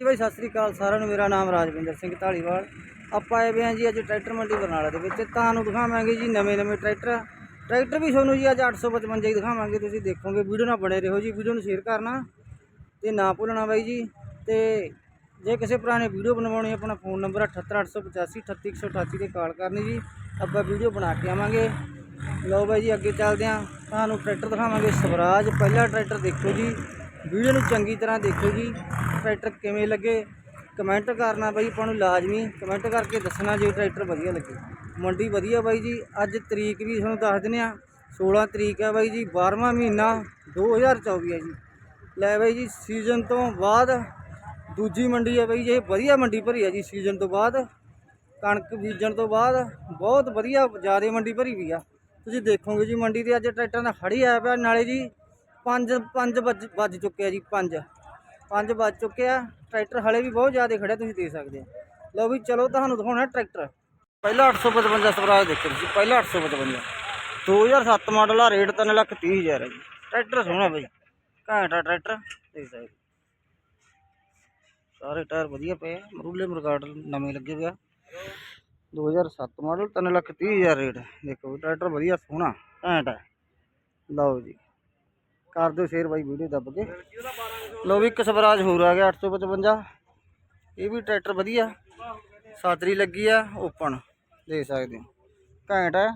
ਜੀ ਬਾਈ, ਸਤਿ ਸ੍ਰੀ ਅਕਾਲ ਸਾਰਿਆਂ ਨੂੰ। ਮੇਰਾ ਨਾਮ ਰਾਜਵਿੰਦਰ ਸਿੰਘ ਢਾਲੀਵਾਲ ਆਪਾਂ ਆਏ ਵੇ ਹਾਂ ਜੀ ਅੱਜ ਟਰੈਕਟਰ ਮੰਡੀ ਬਰਨਾਲਾ ਦੇ ਵਿੱਚ। ਤੁਹਾਨੂੰ ਦਿਖਾਵਾਂਗੇ ਜੀ ਨਵੇਂ ਨਵੇਂ ਟਰੈਕਟਰ। ਟਰੈਕਟਰ ਵੀ ਤੁਹਾਨੂੰ ਜੀ ਅੱਜ 855 ਹੀ ਦਿਖਾਵਾਂਗੇ। ਤੁਸੀਂ ਦੇਖੋਗੇ, ਵੀਡੀਓ ਨਾਲ ਬਣੇ ਰਹੋ ਜੀ। ਵੀਡੀਓ ਨੂੰ ਸ਼ੇਅਰ ਕਰਨਾ ਤੇ ਨਾ ਭੁੱਲਣਾ ਬਾਈ ਜੀ। ਤੇ ਜੇ ਕਿਸੇ ਪੁਰਾਣੇ ਵੀਡੀਓ ਬਣਵਾਉਣੀ ਆਪਣਾ ਫੋਨ ਨੰਬਰ 78885 38188 ਤੇ ਕਾਲ ਕਰਨੀ ਜੀ। ਆਪਾਂ ਵੀਡੀਓ ਬਣਾ ਕੇ ਆਵਾਂਗੇ। ਲਓ ਬਾਈ ਜੀ, ਅੱਗੇ ਚੱਲਦੇ ਹਾਂ। ਤੁਹਾਨੂੰ ਟਰੈਕਟਰ ਦਿਖਾਵਾਂਗੇ। ਸਵਰਾਜ, ਪਹਿਲਾ ਟਰੈਕਟਰ ਦੇਖੋ ਜੀ। ਵੀਡੀਓ ਨੂੰ ਚੰਗੀ ਤਰ੍ਹਾਂ ਦੇਖੋ ਜੀ। ਟਰੈਕਟਰ ਕਿਵੇਂ ਲੱਗੇ? ਕਮੈਂਟ ਕਰਨਾ ਬਾਈ, ਆਪਾਂ ਨੂੰ ਲਾਜ਼ਮੀ ਕਮੈਂਟ ਕਰਕੇ ਦੱਸਣਾ ਜੇ ਟਰੈਕਟਰ ਵਧੀਆ ਲੱਗੇ। ਮੰਡੀ ਵਧੀਆ ਬਾਈ ਜੀ, ਅੱਜ ਤਰੀਕ ਵੀ ਤੁਹਾਨੂੰ ਦੱਸ ਦਿੰਦੇ ਆ 16 ਤਰੀਕ ਹੈ ਬਾਈ ਜੀ 12ਵਾਂ ਮਹੀਨਾ 2024 ਹੈ ਜੀ। ਲੈ ਬਾਈ ਜੀ ਸੀਜ਼ਨ ਤੋਂ ਬਾਅਦ ਦੂਜੀ ਮੰਡੀ ਹੈ ਬਾਈ ਜੀ, ਇਹ ਵਧੀਆ ਮੰਡੀ ਭਰੀ ਹੈ ਜੀ ਸੀਜ਼ਨ ਤੋਂ ਬਾਅਦ। ਕਣਕ ਬੀਜਣ ਤੋਂ ਬਾਅਦ ਬਹੁਤ ਵਧੀਆ ਜ਼ਿਆਦਾ ਮੰਡੀ ਭਰੀ ਵੀ ਆ। ਤੁਸੀਂ ਦੇਖੋਗੇ ਜੀ, ਮੰਡੀ ਤੇ ਅੱਜ ਟਰੈਕਟਰਾਂ ਦਾ ਖੜੀ ਆਇਆ ਪਿਆ ਨਾਲੇ ਜੀ 5 5 ਵੱਜ ਵੱਜ ਚੁੱਕੇ ਆ ਜੀ 5 5 ਵੱਜ ਚੁੱਕੇ ਆ, ਟਰੈਕਟਰ ਹਲੇ ਵੀ ਬਹੁਤ ਜ਼ਿਆਦਾ ਖੜਿਆ ਤੁਸੀਂ ਦੇਖ ਸਕਦੇ ਆ ਲਓ ਵੀ ਚਲੋ ਤੁਹਾਨੂੰ ਦਿਖਾਉਣਾ ਟਰੈਕਟਰ। ਪਹਿਲਾ 855 ਸਵਰਾਜ ਦੇਖੋ ਤੁਸੀਂ, ਪਹਿਲਾ 855 2007 ਮਾਡਲ ਆ ਰੇਟ 3 ਲੱਖ 30 ਹਜ਼ਾਰ ਹੈ ਜੀ। ਟਰੈਕਟਰ ਸੋਹਣਾ ਬਈ, ਘੈਂਟ ਟਰੈਕਟਰ, ਦੇਖ ਸਕਦੇ ਸਾਰੇ ਟਾਇਰ ਵਧੀਆ ਪਏ ਆ, ਮਰੂਲੇ ਮਰਗਾਡ ਨਵੇਂ ਲੱਗੇ ਹੋਏ ਆ। 2007 ਮਾਡਲ 3 ਲੱਖ 30 ਹਜ਼ਾਰ ਰੇਟ ਦੇਖੋ ਵੀ ਟਰੈਕਟਰ ਵਧੀਆ, ਸੋਹਣਾ, ਘੈਂਟ ਲਓ ਜੀ, ਕਰ ਦਿਓ ਸ਼ੇਅਰ ਬਾਈ, ਵੀਡੀਓ ਦੱਬ ਕੇ। ਲਓ ਵੀ ਇੱਕ ਸਵਰਾਜ ਹੋਰ ਆ ਗਿਆ 855 ਇਹ ਵੀ ਟਰੈਕਟਰ ਵਧੀਆ। ਸਾਦਰੀ ਲੱਗੀ ਆ, ਓਪਨ। ਦੇਖ ਸਕਦੇ ਹੋ। ਘੈਂਟ ਹੈ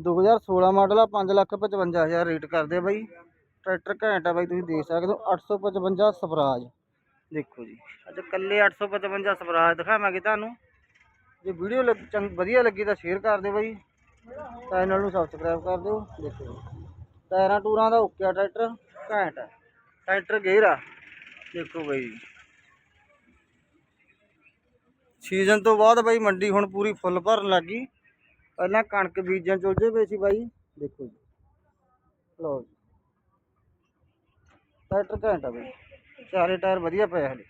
2016 ਮਾਡਲ ਆ 5 ਲੱਖ 55 ਹਜ਼ਾਰ ਰੇਟ ਕਰਦੇ ਆ ਬਾਈ। ਟਰੈਕਟਰ ਘੈਂਟ ਆ ਬਾਈ, ਤੁਸੀਂ ਦੇਖ ਸਕਦੇ ਹੋ। 855 ਸਵਰਾਜ। ਦੇਖੋ ਜੀ। ਅੱਜ ਕੱਲੇ 855 ਸਵਰਾਜ ਦਿਖਾਵਾਂਗੇ ਤੁਹਾਨੂੰ। ਜੇ ਵੀਡੀਓ ਲੱਗ, ਚੰਗ, ਵਧੀਆ ਲੱਗੀ ਤਾਂ ਸ਼ੇਅਰ ਕਰ ਦਿਓ ਬਾਈ। ਚੈਨਲ ਨੂੰ ਸਬਸਕ੍ਰਾਈਬ ਕਰ ਦਿਓ। ਦੇਖੋ ਜੀ। ਟਾਇਰਾਂ ਟੂਰਾਂ ਦਾ ਓਕੇ ਟਰੈਕਟਰ। ਘੈਂਟ ਹੈ ਟਰੈਕਟਰ ਗੇਅਰ ਆ ਦੇਖੋ ਬਾਈ ਜੀ ਸੀਜ਼ਨ ਤੋਂ ਬਾਅਦ ਬਾਈ ਮੰਡੀ ਹੁਣ ਪੂਰੀ ਫੁੱਲ ਭਰਨ ਲੱਗੀ ਪਹਿਲਾਂ ਕਣਕ ਬੀਜਣ ਚੁਲਝੇ ਪਏ ਸੀ ਬਾਈ ਦੇਖੋ ਜੀ ਲਓ ਜੀ ਟਰੈਕਟਰ ਘੈਂਟ ਆ ਬਾਈ ਚਾਰੇ ਟਾਇਰ ਵਧੀਆ ਪਏ ਹਲੇ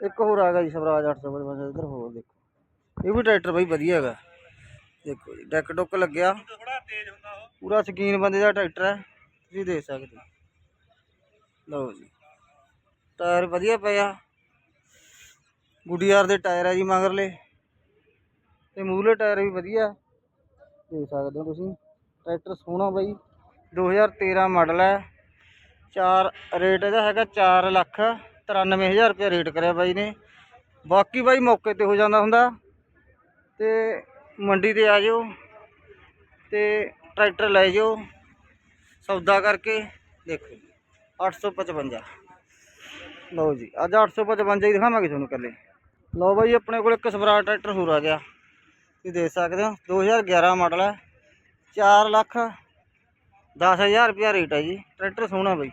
ਇੱਕ ਹੋਰ ਆ ਗਿਆ ਜੀ ਸਵਰਾਜ 855 ਇੱਧਰ ਹੋਰ ਦੇਖੋ ਇਹ ਵੀ ਟਰੈਕਟਰ ਬਾਈ ਵਧੀਆ ਹੈਗਾ ਦੇਖੋ ਜੀ ਡੈਕ ਡੁੱਕ ਲੱਗਿਆ ਪੂਰਾ ਸ਼ਕੀਨ ਬੰਦੇ ਦਾ ਟਰੈਕਟਰ ਹੈ ਤੁਸੀਂ ਦੇਖ ਸਕਦੇ ਹੋ ਲਓ ਜੀ। ਟਾਇਰ ਵਧੀਆ ਪਏ ਆ ਗੁੱਡੀਆਰ ਦੇ ਟਾਇਰ ਆ ਜੀ ਮਗਰਲੇ। ਤੇ ਮੂਹਰਲੇ ਟਾਇਰ ਵੀ ਵਧੀਆ। ਦੇਖ ਸਕਦੇ ਹੋ ਤੁਸੀਂ। ਟਰੈਕਟਰ ਸੋਹਣਾ ਬਾਈ। 2013 ਮਾਡਲ ਹੈ। ਚਾਰ, ਰੇਟ ਇਹਦਾ ਹੈਗਾ 4 ਲੱਖ 93000 ਰੁਪਏ ਰੇਟ ਕਰਿਆ ਬਾਈ ਨੇ। ਬਾਕੀ ਬਾਈ ਮੌਕੇ ਤੇ ਹੋ ਜਾਂਦਾ ਹੁੰਦਾ। ਤੇ ਮੰਡੀ ਤੇ ਆ ਜਾਓ। ਤੇ ਟਰੈਕਟਰ ਲੈ ਜਾਓ। ਸੌਦਾ ਕਰਕੇ ਦੇਖੋ 855 ਲਓ ਜੀ, ਅੱਜ 855 ਹੀ ਦਿਖਾਵਾਂਗੇ ਤੁਹਾਨੂੰ ਕੱਲੇ ਲਓ ਬਾਈ, ਆਪਣੇ ਕੋਲ ਇੱਕ ਸਵਰਾਜ ਟਰੈਕਟਰ ਹੋਰ ਆ ਗਿਆ। ਤੁਸੀਂ ਦੇਖ ਸਕਦੇ ਹੋ 2011 ਮਾਡਲ ਹੈ। 4 ਲੱਖ 10000 ਰੁਪਿਆ ਰੇਟ ਹੈ ਜੀ। ਟਰੈਕਟਰ ਸੋਹਣਾ ਬਾਈ।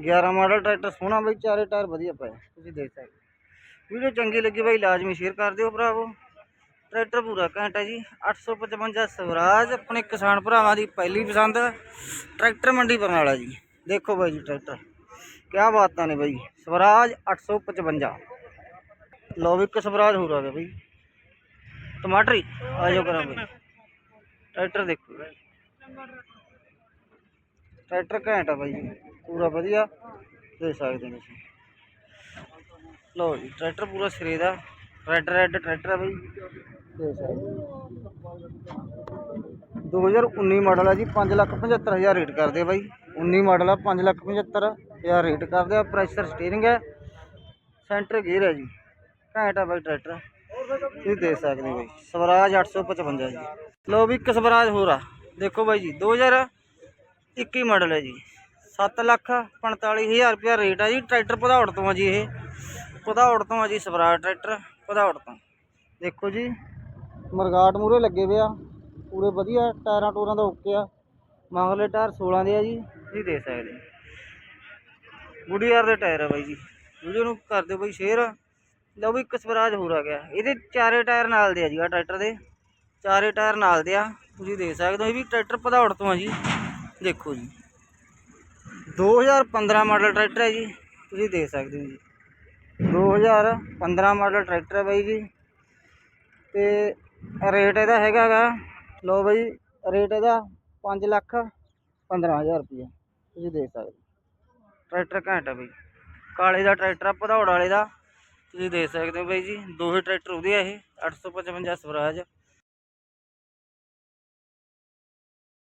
11 ਮਾਡਲ ਟਰੈਕਟਰ ਸੋਹਣਾ ਬਾਈ, ਚਾਰੇ ਟਾਇਰ ਵਧੀਆ ਪਏ ਤੁਸੀਂ ਦੇਖ ਸਕਦੇ ਹੋ। ਵੀਡੀਓ ਚੰਗੀ ਲੱਗੀ ਬਾਈ, ਲਾਜ਼ਮੀ ਸ਼ੇਅਰ ਕਰ ਦਿਓ ਭਰਾਵੋ। ਟਰੈਕਟਰ ਪੂਰਾ ਘੈਂਟ ਹੈ ਜੀ। 855 ਸਵਰਾਜ, ਆਪਣੇ ਕਿਸਾਨ ਭਰਾਵਾਂ ਦੀ ਪਹਿਲੀ ਪਸੰਦ ਟਰੈਕਟਰ ਮੰਡੀ ਬਰਨਾਲਾ ਜੀ। ਦੇਖੋ ਬਾਈ ਜੀ ਟਰੈਕਟਰ। ਕਿਆ ਬਾਤਾਂ ਨੇ ਬਾਈ ਸਵਰਾਜ 855 ਲਓ ਵੀ ਇੱਕ ਸਵਰਾਜ ਹੋਰ ਆ ਗਿਆ ਬਾਈ। ਟਮਾਟਰੀ ਆ ਜਾਓ ਕਰਾਂ ਬਾਈ ਟਰੈਕਟਰ ਦੇਖੋ। ਟਰੈਕਟਰ ਘੈਂਟ ਆ ਬਾਈ ਜੀ। ਪੂਰਾ ਵਧੀਆ ਦੇ ਸਕਦੇ ਹੋ ਤੁਸੀਂ ਲਓ ਜੀ, ਟਰੈਕਟਰ ਪੂਰਾ ਸਿਰੇ ਦਾ। ਰੈੱਡ ਰੈੱਡ ਟਰੈਕਟਰ ਆ ਬਾਈ। ਦੇ ਸਕਦੇ ਹੋ 2019 ਮਾਡਲ ਆ ਜੀ। 575000 ਰੇਟ ਕਰਦੇ ਆ ਬਾਈ। 19 ਮਾਡਲ ਆ 575000 ਰੇਟ ਕਰਦੇ ਆ ਪ੍ਰੈਸ਼ਰ ਸਟੀਅਰਿੰਗ ਹੈ ਸੈਂਟਰ ਗੇਅਰ ਹੈ ਜੀ। ਘੈਂਟ ਆ ਬਾਈ ਟਰੈਕਟਰ ਤੁਸੀਂ ਦੇਖ ਸਕਦੇ ਹੋ ਬਾਈ, ਸਵਰਾਜ 855 ਜੀ। ਲਓ ਵੀ ਇੱਕ ਸਵਰਾਜ ਹੋਰ ਆ, ਦੇਖੋ ਬਾਈ ਜੀ 2021 ਮਾਡਲ ਹੈ ਜੀ। 7 ਲੱਖ 45000 ਰੁਪਇਆ ਰੇਟ ਆ ਜੀ ਟਰੈਕਟਰ ਭਦੌੜ ਤੋਂ ਆ ਜੀ ਇਹ। ਭਦੌੜ ਤੋਂ ਆ ਜੀ ਸਵਰਾਜ ਟਰੈਕਟਰ ਭਦੌੜ ਤੋਂ। ਦੇਖੋ ਜੀ, ਮਰਗਾਟ ਮੂਰੇ ਲੱਗੇ ਹੋਏ ਆ। ਪੂਰੇ ਵਧੀਆ ਟਾਇਰਾਂ ਟੂਰਾਂ ਦਾ ਓਕੇ ਆ। ਮਗਰਲੇ ਟਾਇਰ 16 ਦੇ ਆ ਜੀ। ਤੁਸੀਂ ਦੇਖ ਸਕਦੇ। ਗੁੱਡੀਆਰ ਦੇ ਟਾਇਰ ਆ ਬਾਈ ਜੀ। ਵੀਡੀਓ ਨੂੰ ਕਰ ਦਿਓ ਬਾਈ ਸ਼ੇਅਰ। ਲਓ ਵੀ ਇੱਕ ਸਵਰਾਜ ਹੋਰ ਆ ਗਿਆ। ਇਹਦੇ ਚਾਰੇ ਟਾਇਰ ਨਾਲ ਦੇ ਆ ਜੀ ਆ ਟਰੈਕਟਰ ਦੇ। ਚਾਰੇ ਟਾਇਰ ਨਾਲ ਦੇ ਆ। ਤੁਸੀਂ ਦੇਖ ਸਕਦੇ ਹੋ। ਇਹ ਵੀ ਟਰੈਕਟਰ ਭਦੌੜ ਤੋਂ ਆ ਜੀ। ਦੇਖੋ ਜੀ। 2015 ਮਾਡਲ ਟਰੈਕਟਰ ਹੈ ਜੀ। ਤੁਸੀਂ ਦੇਖ ਸਕਦੇ ਹੋ ਜੀ। 2015 ਮਾਡਲ ਟਰੈਕਟਰ ਹੈ ਬਾਈ ਜੀ। ਤੇ ਰੇਟ ਇਹਦਾ ਹੈਗਾ ਗਾ। ਲਓ ਬਾਈ, ਰੇਟ ਇਹਦਾ 5 ਲੱਖ 15000 ਰੁਪਏ ਤੁਸੀਂ ਦੇਖ ਸਕਦੇ ਹੋ। ਟਰੈਕਟਰ ਘੈਂਟ ਹੈ ਬਾਈ। ਕਾਲੇ ਦਾ ਟਰੈਕਟਰ ਆ, ਭਦੌੜ ਵਾਲੇ ਦਾ। ਤੁਸੀਂ ਦੇਖ ਸਕਦੇ ਹੋ ਬਾਈ ਜੀ ਦੋਹੇ ਟਰੈਕਟਰ ਉਹਦੇ ਆ ਇਹ 855 ਸਵਰਾਜ।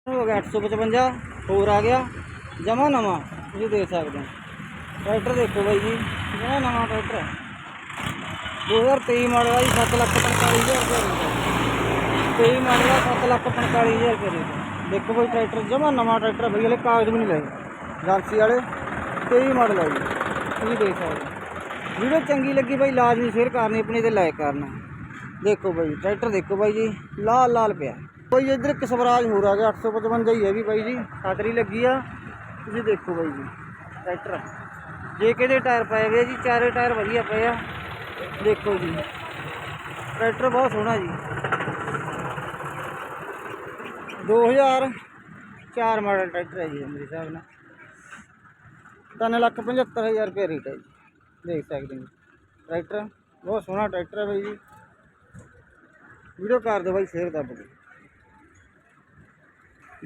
ਹੋ ਗਿਆ 855 ਹੋਰ ਆ ਗਿਆ। ਜਮਾ ਨਵਾਂ, ਤੁਸੀਂ ਦੇਖ ਸਕਦੇ ਹੋ। ਟਰੈਕਟਰ ਦੇਖੋ ਬਾਈ ਜੀ, ਜਮਾ ਨਵਾਂ ਟਰੈਕਟਰ ਹੈ 2023 ਮਾਡਲ ਆ ਜੀ 7 ਲੱਖ 45000 ਰੁਪਏ ਰੇਟ 23 ਮਾਡਲ ਆ 7 ਲੱਖ 45000 ਰੁਪਏ ਰੇਟ ਦੇਖੋ ਬਾਈ ਟਰੈਕਟਰ, ਜਮਾ ਨਵਾਂ ਟਰੈਕਟਰ ਬਈ, ਹਲੇ ਕਾਗਜ਼ ਵੀ ਨਹੀਂ ਲਏ। ਏਜੰਸੀ ਵਾਲੇ 23 ਮਾਡਲ ਆ ਜੀ। ਤੁਸੀਂ ਦੇਖ ਸਕਦੇ ਹੋ। ਵੀਡੀਓ ਚੰਗੀ ਲੱਗੀ ਬਾਈ, ਲਾਜ਼ਮੀ ਸ਼ੇਅਰ ਕਰਨੀ, ਆਪਣੀ ਤੇ ਲਾਈਕ ਕਰਨਾ। ਦੇਖੋ ਬਾਈ, ਟਰੈਕਟਰ ਦੇਖੋ ਬਾਈ ਜੀ, ਲਾਲ ਲਾਲ ਪਿਆ। ਕੋਈ ਇੱਧਰ ਇੱਕ ਸਵਰਾਜ ਹੋਰ ਆ ਗਿਆ 855 ਹੀ ਹੈ ਵੀ ਬਾਈ ਜੀ, ਖਾਤਰੀ ਲੱਗੀ ਆ। ਤੁਸੀਂ ਦੇਖੋ ਬਾਈ ਜੀ, ਟਰੈਕਟਰ। ਜੇ ਕਿਹਦੇ ਟਾਇਰ ਪਏ ਹੋਏ ਜੀ, ਚਾਰੇ ਟਾਇਰ ਵਧੀਆ ਪਏ ਆ। ਦੇਖੋ ਜੀ, ਟਰੈਕਟਰ ਬਹੁਤ ਸੋਹਣਾ ਜੀ। 2004 ਮਾਡਲ ਟਰੈਕਟਰ ਹੈ ਜੀ ਮੇਰੇ ਹਿਸਾਬ ਨਾਲ। ਤਿੰਨ ਲੱਖ 75000 ਰੁਪਏ ਰੇਟ ਹੈ ਜੀ। ਦੇਖ ਸਕਦੇ ਹੋ। ਟਰੈਕਟਰ, ਬਹੁਤ ਸੋਹਣਾ ਟਰੈਕਟਰ ਹੈ ਬਾਈ ਜੀ। ਵੀਡੀਓ ਕਰ ਦਿਓ ਬਾਈ, ਸ਼ੇਅਰ ਦੱਬ ਕੇ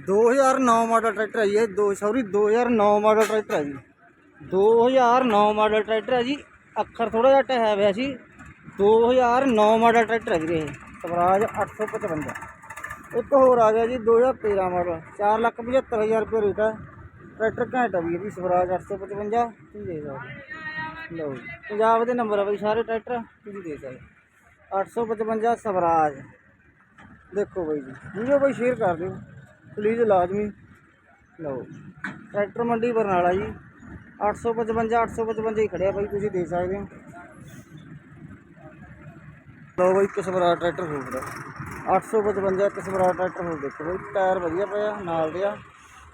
2009 ਮਾਡਲ ਟਰੈਕਟਰ ਹੈ ਜੀ ਇਹ। ਦੋ ਸੌਰੀ 2009 ਮਾਡਲ ਟਰੈਕਟਰ ਹੈ ਜੀ। 2009 ਮਾਡਲ ਟਰੈਕਟਰ ਹੈ ਜੀ। ਅੱਖਰ ਥੋੜਾ ਜਿਹਾ ਟਹਿ ਹੋਇਆ ਸੀ। 2009 ਮਾਡਲ ਟਰੈਕਟਰ ਹੈ ਜੀ ਇਹ। ਸਵਰਾਜ 855 ਇੱਕ ਹੋਰ ਆ ਗਿਆ ਜੀ 2013 ਮਾਡਲ 475000 ਰੁਪਏ ਰੇਟ ਹੈ ਟਰੈਕਟਰ ਘੈਂਟ ਆ ਵੀਰ ਜੀ, ਸਵਰਾਜ 855 ਤੁਸੀਂ ਦੇ ਸਕਦੇ ਲਓ ਜੀ, ਪੰਜਾਬ ਦੇ ਨੰਬਰ ਆ ਬਈ ਸਾਰੇ ਟਰੈਕਟਰ, ਤੁਸੀਂ ਦੇ ਸਕਦੇ ਹੋ। 855 ਸਵਰਾਜ। ਦੇਖੋ ਬਈ ਜੀ, ਵੀਡੀਓ ਬਈ ਸ਼ੇਅਰ ਕਰ ਦਿਓ ਪਲੀਜ਼ ਲਾਜ਼ਮੀ। ਲਓ ਟਰੈਕਟਰ ਮੰਡੀ ਬਰਨਾਲਾ ਜੀ। 855 855 ਹੀ ਖੜਿਆ ਬਾਈ, ਤੁਸੀਂ ਦੇ ਸਕਦੇ ਹੋ। ਲਓ ਬਾਈ ਇੱਕ ਸਵਰਾਜ ਟਰੈਕਟਰ ਹੋ ਗਿਆ 855 ਇੱਕ ਸਵਰਾਜ ਟਰੈਕਟਰ ਹੋ ਦੇਖੋ ਬਾਈ, ਟਾਇਰ ਵਧੀਆ ਪਿਆ ਨਾਲ ਦੇ ਆ,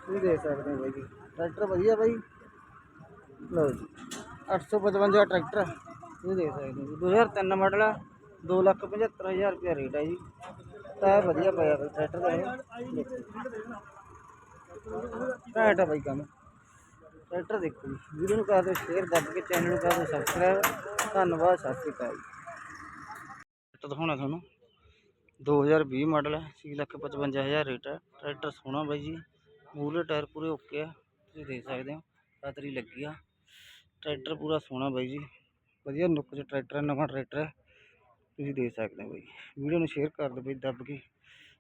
ਤੁਸੀਂ ਦੇਖ ਸਕਦੇ ਹੋ ਬਾਈ। ਜੀ ਟਰੈਕਟਰ ਵਧੀਆ ਬਾਈ। ਲਓ ਜੀ 855 ਟਰੈਕਟਰ, ਤੁਸੀਂ ਦੇਖ ਸਕਦੇ ਹੋ ਜੀ। 2003 ਮਾਡਲ ਆ 275000 ਰੁਪਏ ਰੇਟ ਹੈ ਜੀ। ਟਾਇਰ ਵਧੀਆ ਪਿਆ ਬਾਈ, ਟਰੈਕਟਰ ਦਾ ਇਹ। ਦੇਖੋ ਘੈਂਟ ਬਾਈ ਕੰਮ। ਟਰੈਕਟਰ ਦੇਖੋ ਜੀ, ਵੀਡੀਓ ਨੂੰ ਕਰ ਦਿਓ ਸ਼ੇਅਰ, ਦੱਬ ਕੇ ਚੈਨਲ ਨੂੰ ਕਰ ਦਿਓ ਸਬਸਕ੍ਰਾਈਬ ਧੰਨਵਾਦ, ਸਤਿ ਸ਼੍ਰੀ ਅਕਾਲ ਜੀ। ਟਰੈਕਟਰ ਦਿਖਾਉਣਾ ਤੁਹਾਨੂੰ। 2020 ਮਾਡਲ ਹੈ 655000 ਰੇਟ ਹੈ ਟਰੈਕਟਰ ਸੋਹਣਾ ਬਾਈ ਜੀ ਮੂਹਰੇ ਟਾਇਰ ਪੂਰੇ ਓਕੇ ਆ ਤੁਸੀਂ ਦੇਖ ਸਕਦੇ ਹੋ ਕਾਤਰੀ ਲੱਗੀ ਆ ਟਰੈਕਟਰ ਪੂਰਾ ਸੋਹਣਾ ਬਾਈ ਜੀ ਵਧੀਆ ਨੁੱਕ 'ਚ ਟਰੈਕਟਰ ਹੈ ਨਵਾਂ ਟਰੈਕਟਰ ਹੈ ਤੁਸੀਂ ਦੇਖ ਸਕਦੇ ਹੋ ਬਾਈ ਵੀਡੀਓ ਨੂੰ ਸ਼ੇਅਰ ਕਰ ਦਿਓ ਬਾਈ ਦੱਬ ਕੇ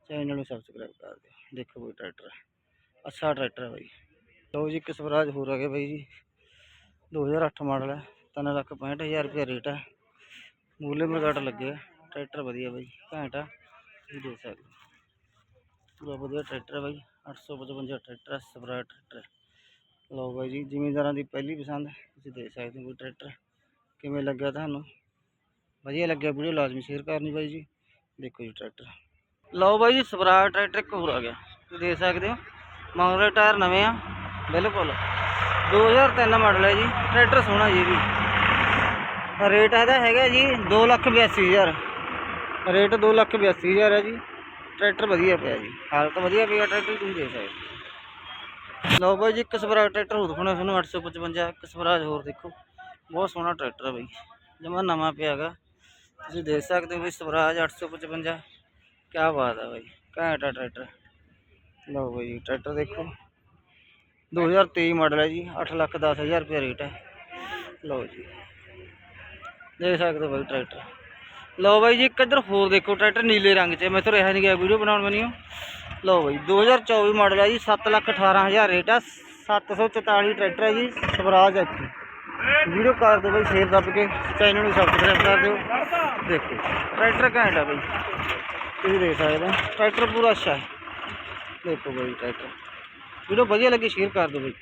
ਚੈਨਲ ਨੂੰ ਸਬਸਕ੍ਰਾਈਬ ਕਰ ਦਿਓ ਦੇਖੋ ਬਾਈ ਟਰੈਕਟਰ ਅੱਛਾ ਟਰੈਕਟਰ ਹੈ ਬਾਈ ਲਓ ਜੀ ਇੱਕ ਸਵਰਾਜ ਹੋਰ ਆ ਗਿਆ ਬਾਈ ਜੀ 2008 ਮਾਡਲ ਹੈ ਤਿੰਨ ਲੱਖ ਪੈਂਹਠ ਹਜ਼ਾਰ ਰੁਪਏ ਰੇਟ ਹੈ ਮੂਲੇ ਮਗਾਟ ਲੱਗਿਆ ਟਰੈਕਟਰ ਵਧੀਆ ਬਾਈ ਘੈਂਟ ਆ ਤੁਸੀਂ ਦੇਖ ਸਕਦੇ ਹੋ। ਪੂਰਾ ਵਧੀਆ ਟਰੈਕਟਰ ਹੈ ਬਾਈ 855 ਟਰੈਕਟਰ ਹੈ ਸਵਰਾਜ ਟਰੈਕਟਰ ਲਓ ਬਾਈ ਜੀ, ਜ਼ਿਮੀਂਦਾਰਾਂ ਦੀ ਪਹਿਲੀ ਪਸੰਦ ਤੁਸੀਂ ਦੇਖ ਸਕਦੇ ਹੋ ਕੋਈ ਟਰੈਕਟਰ ਕਿਵੇਂ ਲੱਗਿਆ ਤੁਹਾਨੂੰ? ਵਧੀਆ ਲੱਗਿਆ ਵੀਡੀਓ, ਲਾਜ਼ਮੀ ਸ਼ੇਅਰ ਕਰਨੀ ਬਾਈ ਜੀ। ਦੇਖੋ ਜੀ ਟਰੈਕਟਰ। ਲਓ ਬਾਈ ਜੀ ਸਵਰਾਜ ਟਰੈਕਟਰ ਇੱਕ ਹੋਰ ਆ ਗਿਆ। ਤੁਸੀਂ ਦੇਖ ਸਕਦੇ ਹੋ, ਮਗਰਲੇ ਟਾਇਰ ਨਵੇਂ ਆ, ਬਿਲਕੁਲ। 2003 ਮਾਡਲ ਹੈ ਜੀ, ਟਰੈਕਟਰ ਸੋਹਣਾ ਜੀ ਵੀ। ਰੇਟ ਇਹਦਾ ਹੈਗਾ ਜੀ 282000 ਰੇਟ 282000 ਹੈ ਜੀ। ਟਰੈਕਟਰ ਵਧੀਆ ਪਿਆ ਜੀ। ਹਾਲਤ ਵਧੀਆ ਪਿਆ ਟਰੈਕਟਰ ਤੁਸੀਂ ਦੇਖ ਸਕਦੇ ਲਓ ਬਾਈ ਜੀ, ਇੱਕ ਸਵਰਾਜ ਟਰੈਕਟਰ ਹੋਰ ਦਿਖਾਉਣਾ ਤੁਹਾਨੂੰ 855 ਇੱਕ ਸਵਰਾਜ ਹੋਰ ਦੇਖੋ। ਬਹੁਤ ਸੋਹਣਾ ਟਰੈਕਟਰ ਹੈ ਬਾਈ। ਜਮਾ ਨਵਾਂ ਪਿਆ ਹੈਗਾ। ਤੁਸੀਂ ਦੇਖ ਸਕਦੇ ਹੋ ਵੀ ਸਵਰਾਜ 855 ਕੀ ਬਾਤ ਹੈ ਬਾਈ, ਘੈਂਟ ਆ ਟਰੈਕਟਰ। ਲਓ ਬਾਈ ਜੀ, ਟਰੈਕਟਰ ਦੇਖੋ। 2023 ਮਾਡਲ ਹੈ ਜੀ 8 ਲੱਖ 10 ਹਜ਼ਾਰ ਰੁਪਏ ਰੇਟ ਹੈ। ਲਓ ਜੀ, ਦੇਖ ਸਕਦੇ ਹੋ ਬਾਈ ਟਰੈਕਟਰ। ਲਓ ਬਾਈ ਜੀ, ਇੱਕ ਇੱਧਰ ਹੋਰ ਦੇਖੋ, ਟਰੈਕਟਰ ਨੀਲੇ ਰੰਗ 'ਚ ਮੈਂ ਤਾਂ ਰਿਹਾ ਨਹੀਂ ਗਿਆ ਵੀਡੀਓ ਬਣਾਉਣ ਮੈਨੂੰ। ਲਓ ਬਾਈ 2024 ਮਾਡਲ ਹੈ ਜੀ 7 ਲੱਖ 18 ਹਜ਼ਾਰ ਰੇਟ ਹੈ 744 ਟਰੈਕਟਰ ਹੈ ਜੀ, ਸਵਰਾਜ ਐਚ ਵੀਡੀਓ ਕਰ ਦਿਓ ਬਾਈ, ਸ਼ੇਅਰ ਦੱਬ ਕੇ, ਚੈਨਲ ਨੂੰ ਸਬਸਕ੍ਰਾਈਬ ਕਰ ਦਿਓ। ਦੇਖੋ, ਟਰੈਕਟਰ ਘੈਂਟ ਆ ਬਾਈ। ਤੁਸੀਂ ਦੇਖ ਸਕਦੇ ਹੋ, ਟਰੈਕਟਰ ਪੂਰਾ ਅੱਛਾ ਹੈ। ਦੇਖੋ ਬਾਈ, ਟਰੈਕਟਰ। ਵੀਡੀਓ ਵਧੀਆ ਲੱਗੀ, ਸ਼ੇਅਰ ਕਰ ਦਿਓ ਬਾਈ।